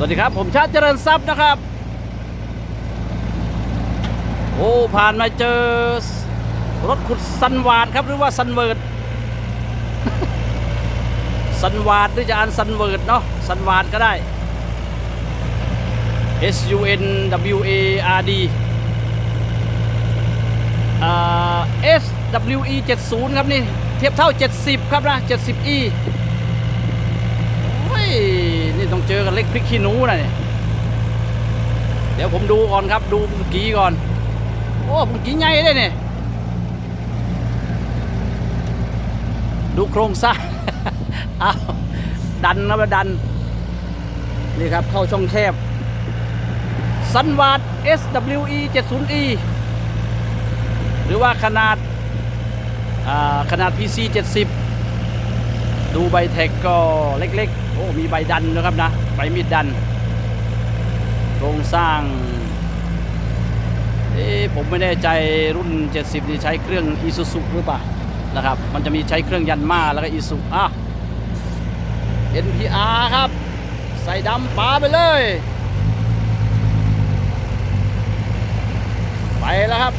สวัสดีครับ ผมชาติเจริญทรัพย์นะครับ โอ้ผ่านมาเจอรถขุดซันวาดครับหรือว่าซันเวิร์ดซันวาดหรือจะอ่านซันเวิร์ดเนาะซันวาดก็ได้ S U N W A R D S W E 70 ครับนี่ เทียบเท่า 70 ครับนะ 70 E โอ้ย นี่ต้องเจอกันเล็กพริกขี้หนูนะเนี่ยเดี๋ยวผมดูก่อนครับ ดูเมื่อกี้ก่อน โอ้เมื่อกี้ใหญ่เลยเนี่ยดูโครงสร้างอ้าวดันนะมาดัน นี่ครับ เข้าช่องแคบสันวาด SWE 70E หรือว่าขนาดขนาด PC 70 ดูใบแท็กก็เล็กๆ อ้มีใบดันนะครับนะใบมีดดันโครงสร้างเอ๊ผมไม่แน่ใจรุ่น 70 นี่ใช้เครื่อง i s u z u หรือเปล่านะครับ มันจะมีใช้เครื่องยันมาแล้วก็ i s u อะ NPR ครับ ใส่ดำปาไปเลย ไปแล้วครับ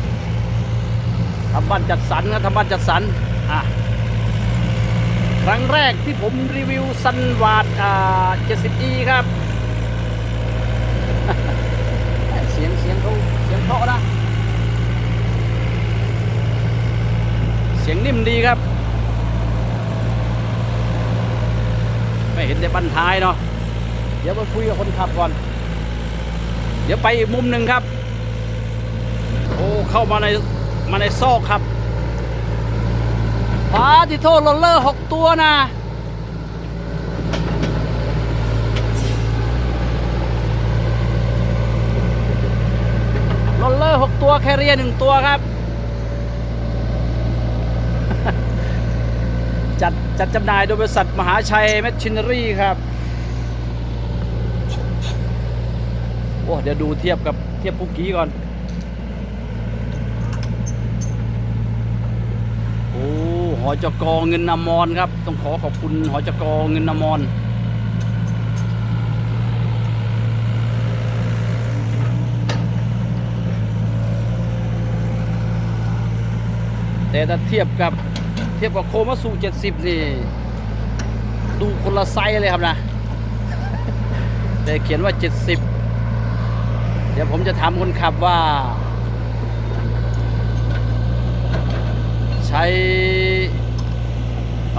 ทำบ้านจัดสรรครับทำบ้านจัดสรรอะ ครั้งแรกที่ผมรีวิวซันวาดอ่า 70e ครับ เสียงเสียงเขาเสียงเพาะนะ เสียงนิ่มดีครับ ไม่เห็นแต่บันท้ายเนาะเดี๋ยวไปคุยกับคนขับก่อน เดี๋ยวไปอีกมุมหนึ่งครับ โอ้เข้ามาในมาในซอกครับ ปาติโทโรลเลอร์หกตัวนะโรลเลอร์หกตัวแคเรียหนึ่งตัวครับ จัดจัดจำหน่ายโดยบริษัทมหาชัยแมชชินรี่ครับ โอ้ เดี๋ยวดูเทียบกับเทียบปุกกี้ก่อน โอ้ หอจกเงินนามอนครับ ต้องขอขอบคุณหอจกเงินนามอนแต่ถ้าเทียบกับเทียบกับโคมาสู70 นี่ ดูคนละไซส์เลยครับนะ แต่เขียนว่า 70 เดี๋ยวผมจะถามคนขับว่า ใช้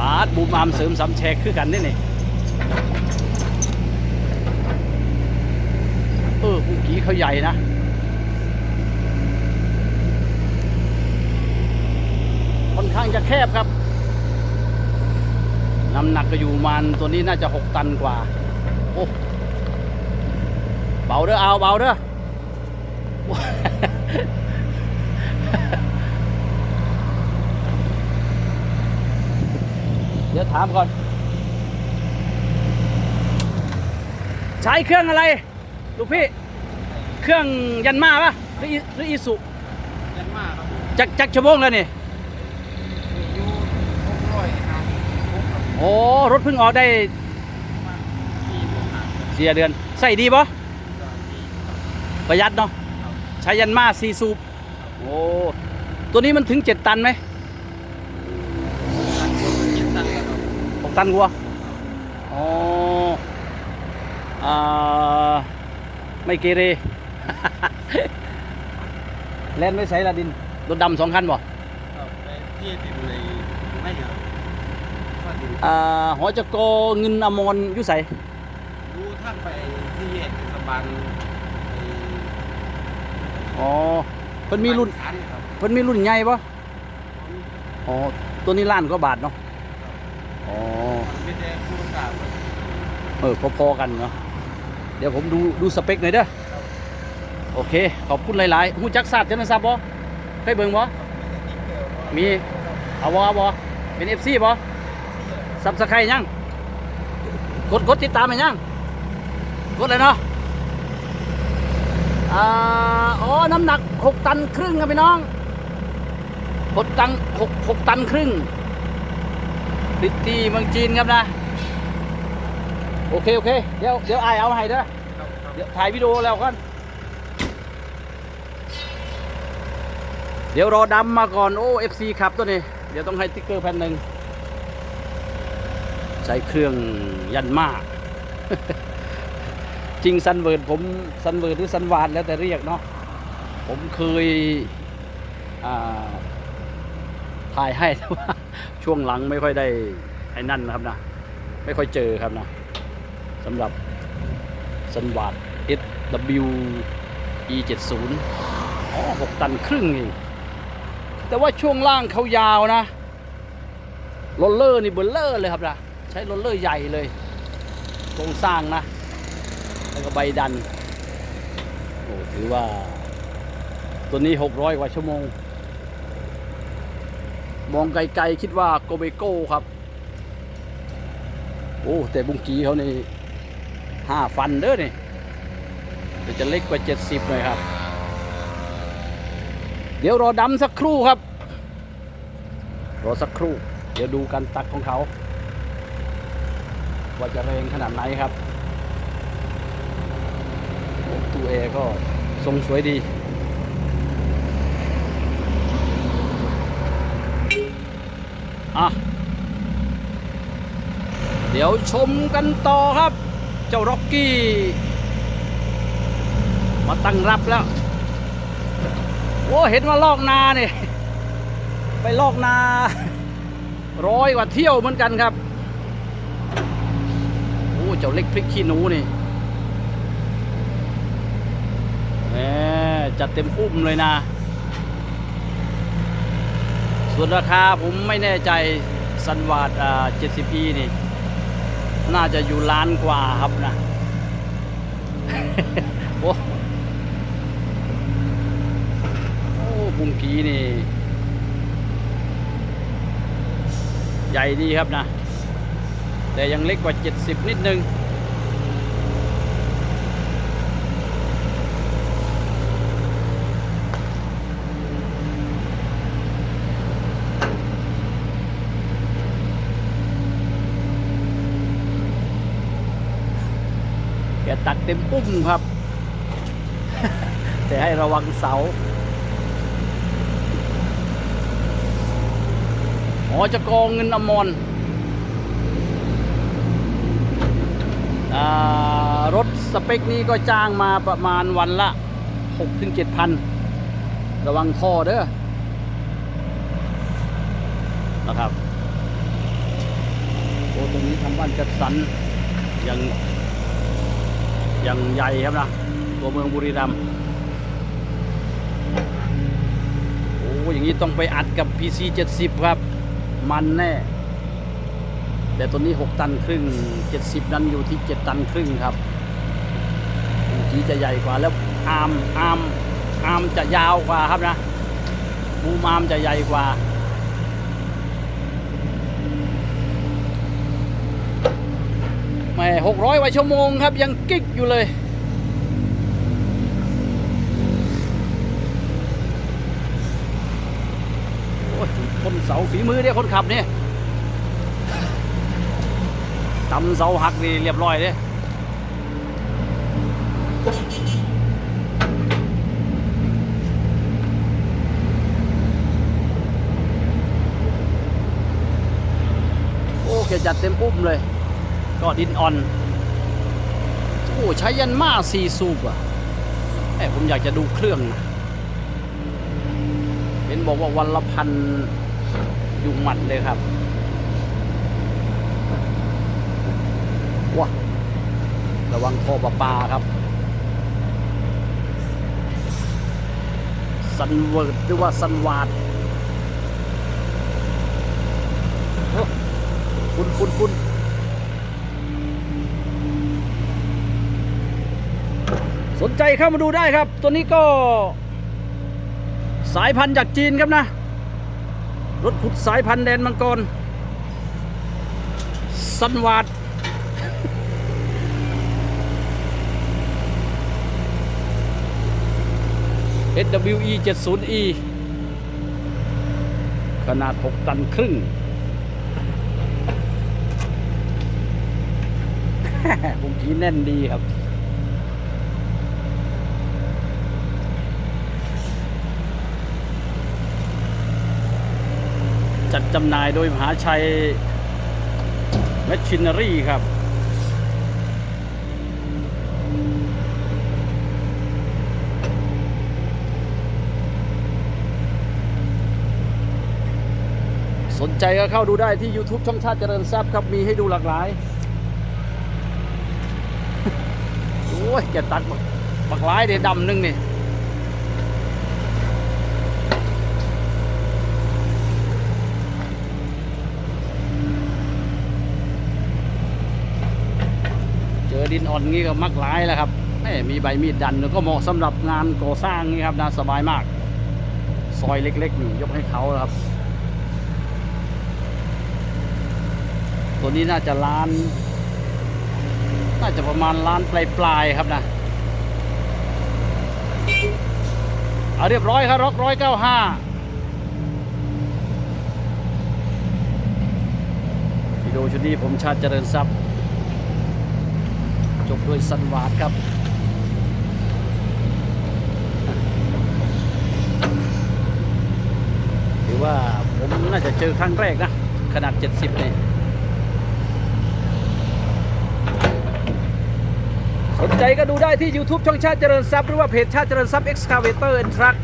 ปาดบูมามเสริมสามแชกคือกันนี่นี่เออผู้กี้เขาใหญ่นะค่อนข้างจะแคบครับ น้ำหนักก็อยู่มันตัวนี้น่าจะ6ตันกว่า โอ้เบาเด้อเอาเบาเด้อ ดี๋ยวถามก่อน ใช้เครื่องอะไร ลูกพี่ เครื่องยันมาปะหรืออีหรืออีสุยันมากครับจักจักชั่วโมงแล้วนี่อยู่หกร้อยห้าสิบหกครับโอ้รถเพิ่งออกได้ประมาณสี่โมงห้าสิบเสียเดือน ใส่ดีปะก็ดีประหยัดเนาะ ครับใช้ยันมาซีซูปโอ้ ตัวนี้มันถึง7ตันไหม ตันก็เจ็ดตันแล้ว ครับหกตันกว่าอ๋ออ่าไม่เกเร แล่นไม่ใส่ละดินรถดำสองคันบ่ครับไปที่ดินในไม่เยอะก็ดินอ่าหอจกเงินอมรอยุใสรู้ท่านไปที่เทศบาลไอ้อ๋อเพิ่นมีรุ่นบ้าขันครับเพิ่นมีรุ่นใหญ่ปะอ๋อ ตัวนี้ล้านกว่าบาทเนาะ อ๋อมันไม่ได้พูดกับเออพอๆกันเนาะเดี๋ยวผมดูดูสเปคหน่อยเด้อโอเค ขอบคุณหลายๆหูจักศาสตร์เจนทรัพย์บ่เคยเบิ่งบ่มีเอาบ่เอาบ่เป็น FC บ่ซับสไครยังกดกดติดตามให้ยังกดเลยเนาะอ่าอ๋อน้ำหนัก 6 ตันครึ่งครับพี่น้อง6ตัน6 6ตันครึ่ง ผลิตที่เมืองจีนครับนะ โอเค โอเค เดี๋ยวเดี๋ยวไอเอาให้เด้อเดี๋ยวถ่ายวิดีโอแล้วกัน เดี๋ยวรอดำมาก่อน โอ้ FC ครับตัวนี้ เดี๋ยวต้องให้ติ๊กเกอร์แผ่นหนึ่งใช้เครื่องยันมาจริงซันเวิร์ดผมซันเวิร์ดหรือซันวานแล้วแต่เรียกเนาะผมเคยถ่ายให้แต่ว่า ช่วงหลังไม่ค่อยได้ไอ้นั่นนะครับนะ ไม่ค่อยเจอครับนะสำหรับซันวาด SW E 7 0อ๋อ6ตันครึ่งเองแต่ว่าช่วงล่างเขายาวนะโรลเลอร์นี่เบลเลอร์เลยครับนะใช้โรลเลอร์ใหญ่เลยโครงสร้างนะ แล้วก็ใบดันโอ้ถือว่า ตัวนี้ 600 กว่าชั่วโมง มองไกลๆคิดว่าโกเบโก้ครับ โอ้แต่บุงกีเขานี่ห้าฟันเด้อนี่ยจะเล็กกว่า70หน่อยครับ เดี๋ยวรอดำสักครู่ครับ รอสักครู่ เดี๋ยวดูการตักของเขา ว่าจะแรงขนาดไหนครับตู้แอก็ทรงสวยดี อะเดี๋ยวชมกันต่อครับ เจ้าร็อกกี้ มาตั้งรับแล้ว โอ้เห็นว่าลอกนาเนี่ยไปลอกนาร้อยกว่าเที่ยวเหมือนกันครับ โอ้เจ้าเล็กพริกขี้หนูนี่แหมจัดเต็มอุ้มเลยนะ ส่วนราคาผมไม่แน่ใจซันวาดอ่า 70e นี่ น่าจะอยู่ล้านกว่าครับนะโอ้โอ้บุงกีนี่ ใหญ่ดีครับนะ แต่ยังเล็กกว่า 70 นิดนึง แก เต็มปุ้มครับ แต่ให้ระวังเสาหอจะกองเงินอมรรถสเปคนี้ก็จ้างมาประมาณวันละ6ถึง7พัน ระวังท่อเด้อนะครับ โอ้ตรงนี้ทำบ้านจัดสรรอย่าง อย่างใหญ่ครับนะตัวเมืองบุรีรัมย์โอ้อย่างนี้ต้องไปอัดกับ PC 70 ครับ มันแน่ แต่ตัวนี้ 6 ตันครึ่ง 70 นั้นอยู่ที่ 7 ตันครึ่งครับเมื่อกี้จะใหญ่กว่าแล้วอาร์มอาร์มอาร์มจะยาวกว่าครับนะบูมอาร์มจะใหญ่กว่า แหม่หกร้อยกว่าชั่วโมงครับ ยังกิ๊กอยู่เลย โอ้ยชนเสาฝีมือเนี่ยคนขับเนี่ยตำเสาหักนี่เรียบร้อยเลยโอ้แกจัดเต็มปุ๊บเลย ก็ดินออน โอ้ใช้ยันมาซีซูบอะแหมผมอยากจะดูเครื่องนะเห็นบอกว่าวันละพันยุงหมัดเลยครับว้าระวังท่อประปาครับซันเวิร์ดหรือว่าซันวาดคุณคุณคุณ สนใจเข้ามาดูได้ครับ ตัวนี้ก็ สายพันธุ์จากจีนครับนะ รถขุดสายพันธุ์แดนมังกรสันวาด SWE 70E ขนาด 6 ตันครึ่ง ผมกีแน่นดีครับ จัดจำหน่ายโดยมหาชัยแมชชินนารีครับ สนใจก็เข้าดูได้ที่ YouTube ช่องชาติเจริญทรัพย์ครับ มีให้ดูหลากหลาย โอ้ย แกตัดบักบักหลายเดี๋ยดำหนึงนี่ ดินอ่อนงี้ก็มักหลายแล้วครับแม่มีใบมีดดันแล้วก็เหมาะสำหรับงานก่อสร้างนี่ครับนะสบายมาก ซอยเล็กๆนี่ยกให้เขาครับ ตัวนี้น่าจะล้าน น่าจะประมาณล้านปลายๆครับนะเอาเรียบร้อยครับร็อกร้อยเก้าห้าวิดีโอชุดนี้ผมชาติเจริญทรัพย์ จบด้วยสันวาดครับถือว่าผมน่าจะเจอครั้งแรกนะ ขนาด 70เนี่ยสนใจก็ดูได้ที่ YouTube ช่องชาติเจริญทรัพย์หรือว่าเพจชาติเจริญทรัพย์ Excavator and Truck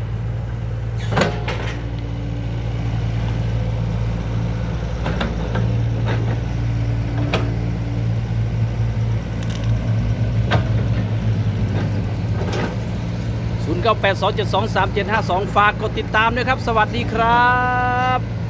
0982723752 ฝากกดติดตามด้วยครับ สวัสดีครับ